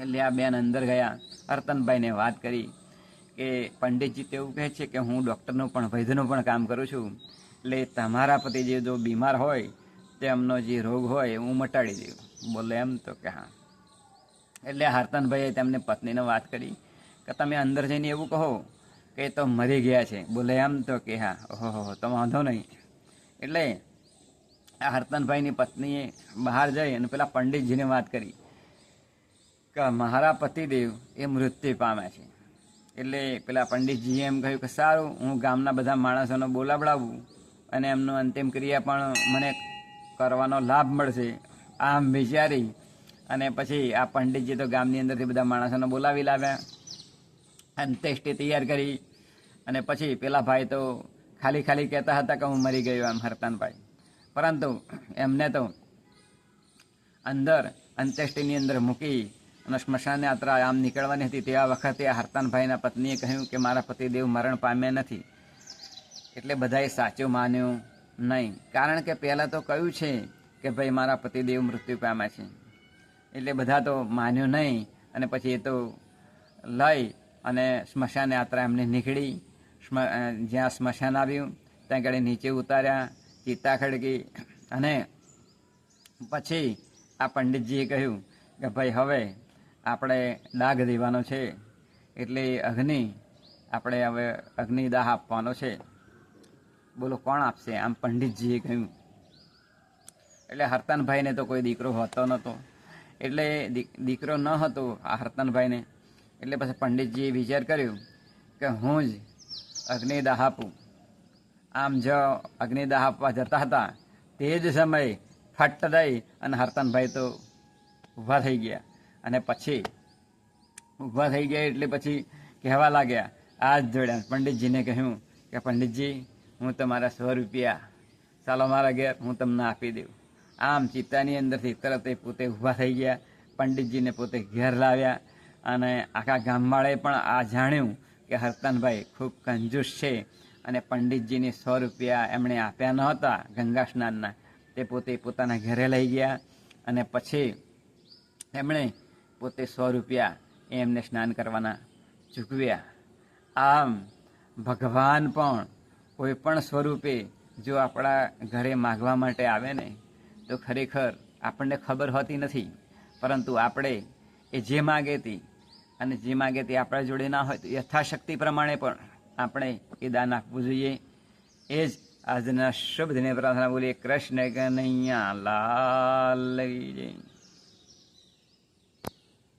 એટલે આ બેન અંદર ગયા અર્તનભાઈને વાત કરી કે પંડિતજી તેવું કહે છે કે હું ડૉક્ટરનું પણ, વૈદ્યનું પણ કામ કરું છું. એટલે તમારા પતિ જે જો બીમાર હોય, તેમનો જે રોગ હોય, હું મટાડી દઉં. બોલે એમ તો કે હા. એટલે હર્તનભાઈએ તેમને પત્નીને વાત કરી કે તમે અંદર જઈને એવું કહો કે તો મરી ગયા છે. બોલે એમ તો કે હા. ઓહો તો વાંધો નહીં. એટલે આ હર્તનભાઈની પત્નીએ બહાર જઈ અને પેલા પંડિતજીને વાત કરી. કે મારા પતિદેવ એ મૃત્યુ પામ્યા છે. એટલે પેલા પંડિતજીએ એમ કહ્યું કે સારું, હું ગામના બધા માણસોને બોલાવડાવું અને એમનું અંતિમ ક્રિયા પણ મને કરવાનો લાભ મળશે, આમ વિચારી અને પછી આ પંડિતજી તો ગામની અંદરથી બધા માણસોને બોલાવી લાવ્યા. અંત્યેષ્ટિ તૈયાર કરી અને પછી પેલા ભાઈ તો ખાલી ખાલી કહેતા હતા કે હું મરી ગયો એમ હરતાનભાઈ. પરંતુ એમને તો અંદર અંત્યેષ્ટિની અંદર મૂકી અને સ્મશાન યાત્રા આમ નીકળવાની હતી તેવા વખતે હરતાનભાઈના પત્નીએ કહ્યું કે મારા પતિદેવ મરણ પામ્યા નથી. એટલે બધાએ સાચું માન્યું નહીં. કારણ કે પહેલાં તો કહ્યું છે કે ભાઈ મારા પતિદેવ મૃત્યુ પામ્યા છે. એટલે બધા તો માન્યું નહીં અને પછી એ તો લઈ અને સ્મશાન યાત્રા એમને નીકળી. જ્યાં સ્મશાન આવ્યું, ત્યાં આગળ નીચે ઉતાર્યા, ચિત્તા ખડકી અને પછી આ પંડિતજીએ કહ્યું કે ભાઈ હવે આપણે ડાઘ દેવાનો છે, એટલે અગ્નિ આપણે હવે અગ્નિદાહ આપવાનો છે. બોલો, કોણ આપશે? આમ પંડિતજીએ કહ્યું. એટલે હરતનભાઈને તો કોઈ દીકરો હોતો નહોતો. એટલે દીકરો ન હતો આ હરતનભાઈને. એટલે પછી પંડિતજીએ વિચાર કર્યો કે હું જ અગ્નિદાહ આપું. આમ જો અગ્નિદાહ આપવા જતા હતા. તે જ સમયે ફટ દઈ અને હરતનભાઈ તો ઊભા થઈ ગયા. અને પછી ઊભા થઈ ગયા એટલે પછી કહેવા લાગ્યા, આ જ જોડ્યા પંડિતજીને કહ્યું કે, પંડિતજી, હું તમારા સો રૂપિયા. ચાલો મારા ઘેર, હું તમને આપી દઉં. આમ ચિત્તાની અંદરથી તરત એ પોતે ઊભા થઈ ગયા. પંડિતજીને પોતે ઘેર લાવ્યા અને આખા ગામવાળાએ પણ આ જાણ્યું કે હરતનભાઈ ખૂબ કંજૂસ છે અને પંડિતજીને સો રૂપિયા એમણે આપ્યા નહોતા ગંગા સ્નાનના. તે પોતે પોતાના ઘરે લઈ ગયા અને પછી એમણે પોતે સો રૂપિયા એમને સ્નાન કરવાના ચૂકવ્યા. આમ ભગવાન પણ કોઈ પણ સ્વરૂપે જો આપણા ઘરે માગવા માટે આવે ને, તો ખરેખર આપણને ખબર હોતી નથી. પરંતુ આપણે એ જે માગે તે, અને જે માગે તે આપણા જોડે ના હોય તો યથાશક્તિ પ્રમાણે પણ આપણે એ દાન આપવું જોઈએ. એ જ આજના શુભ દિને પ્રાર્થના બોલીએ, કૃષ્ણ કનૈયા લાલ લઈ જય.